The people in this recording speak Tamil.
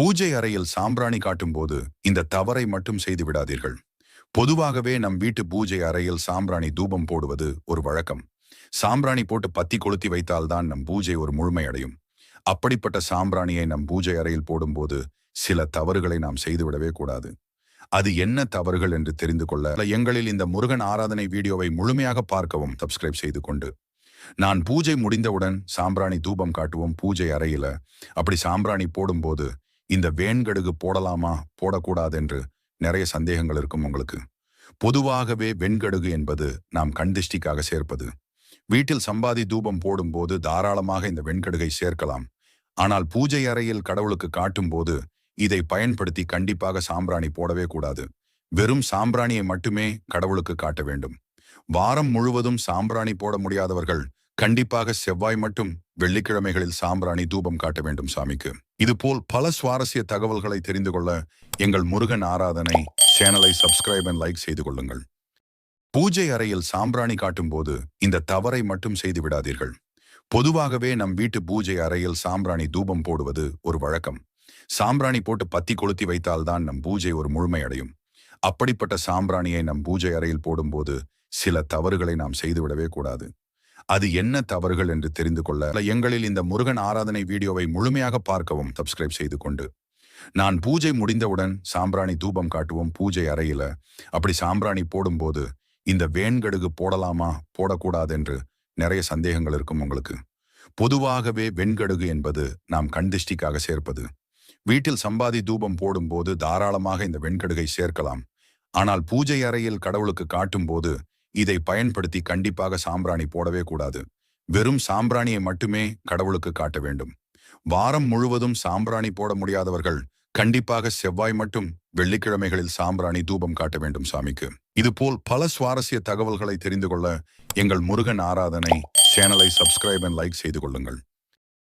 பூஜை அறையில் சாம்பிராணி காட்டும்போது இந்த தவறை மட்டும் செய்து விடாதீர்கள். பொதுவாகவே நம் வீட்டு பூஜை அறையில் சாம்பிராணி தூபம் போடுவது ஒரு வழக்கம். சாம்பிராணி போட்டு பத்தி கொளுத்தி வைத்தால்தான் நம் பூஜை ஒரு முழுமை அடையும் அப்படிப்பட்ட சாம்பிராணியை நம் பூஜை அறையில் போடும்போது சில தவறுகளை நாம் செய்துவிடவே கூடாது. அது என்ன தவறுகள் என்று தெரிந்து கொள்ள எங்களில் இந்த முருகன் ஆராதனை வீடியோவை முழுமையாக பார்க்கவும் சப்ஸ்கிரைப் செய்து கொண்டு. நான் பூஜை முடிந்தவுடன் சாம்பிராணி தூபம் காட்டுவோம் பூஜை அறையில. அப்படி சாம்பிராணி போடும்போது இந்த வேண்கடுகு போடலாமா? போடக்கூடாது என்று நிறைய சந்தேகங்கள் இருக்கும் உங்களுக்கு. பொதுவாகவே வெண்கடுகு என்பது நாம் கண்திஷ்டிக்காக சேர்ப்பது. வீட்டில் சம்பாதி தூபம் போடும்போது தாராளமாக இந்த வெண்கடுகை சேர்க்கலாம். ஆனால் பூஜை அறையில் கடவுளுக்கு காட்டும்போது இதை பயன்படுத்தி கண்டிப்பாக சாம்பிராணி போடவே கூடாது. வெறும் சாம்பிராணியை மட்டுமே கடவுளுக்கு காட்ட வேண்டும். வாரம் முழுவதும் சாம்பிராணி போட முடியாதவர்கள் கண்டிப்பாக செவ்வாய் மட்டும் வெள்ளிக்கிழமைகளில் சாம்பிராணி தூபம் காட்ட வேண்டும் சாமிக்கு. இதுபோல் பல சுவாரஸ்ய தகவல்களை தெரிந்து கொள்ள எங்கள் முருகன் ஆராதனை சேனலை சப்ஸ்கிரைப் அண்ட் லைக் செய்து கொள்ளுங்கள். பூஜை அறையில் சாம்பிராணி காட்டும் போது இந்த தவறை மட்டும் செய்து விடாதீர்கள். பொதுவாகவே நம் வீட்டு பூஜை அறையில் சாம்பிராணி தூபம் போடுவது ஒரு வழக்கம். சாம்பிராணி போட்டு பத்தி கொளுத்தி வைத்தால்தான் நம் பூஜை ஒரு முழுமையடையும். அப்படிப்பட்ட சாம்பிராணியை நம் பூஜை அறையில் போடும்போது சில தவறுகளை நாம் செய்துவிடவே கூடாது. அது என்ன தவறுகள் என்று தெரிந்து கொள்ள எங்களில் இந்த முருகன் ஆராதனை வீடியோவை முழுமையாக பார்க்கவும் சப்ஸ்கிரைப் செய்து கொண்டு. நான் பூஜை முடிந்தவுடன் சாம்பிராணி தூபம் காட்டுவோம் பூஜை அறையில. அப்படி சாம்பிராணி போடும்போது இந்த வேண்கடுகு போடலாமா? போடக்கூடாது என்று நிறைய சந்தேகங்கள் இருக்கும் உங்களுக்கு. பொதுவாகவே வெண்கடுகு என்பது நாம் கண்திஷ்டிக்காக சேர்ப்பது. வீட்டில் சம்பாதி தூபம் போடும்போது தாராளமாக இந்த வெண்கடுகை சேர்க்கலாம். ஆனால் பூஜை அறையில் கடவுளுக்கு காட்டும் போது இதை பயன்படுத்தி கண்டிப்பாக சாம்பிராணி போடவே கூடாது. வெறும் சாம்பிராணியை மட்டுமே கடவுளுக்கு காட்ட வேண்டும். வாரம் முழுவதும் சாம்பிராணி போட முடியாதவர்கள் கண்டிப்பாக செவ்வாய் மட்டும் வெள்ளிக்கிழமைகளில் சாம்பிராணி தூபம் காட்ட வேண்டும் சாமிக்கு. இதுபோல் பல சுவாரஸ்ய தகவல்களை தெரிந்து கொள்ள எங்கள் முருகன் ஆராதனை சேனலை சப்ஸ்கிரைப் அண்ட் லைக் செய்து கொள்ளுங்கள்.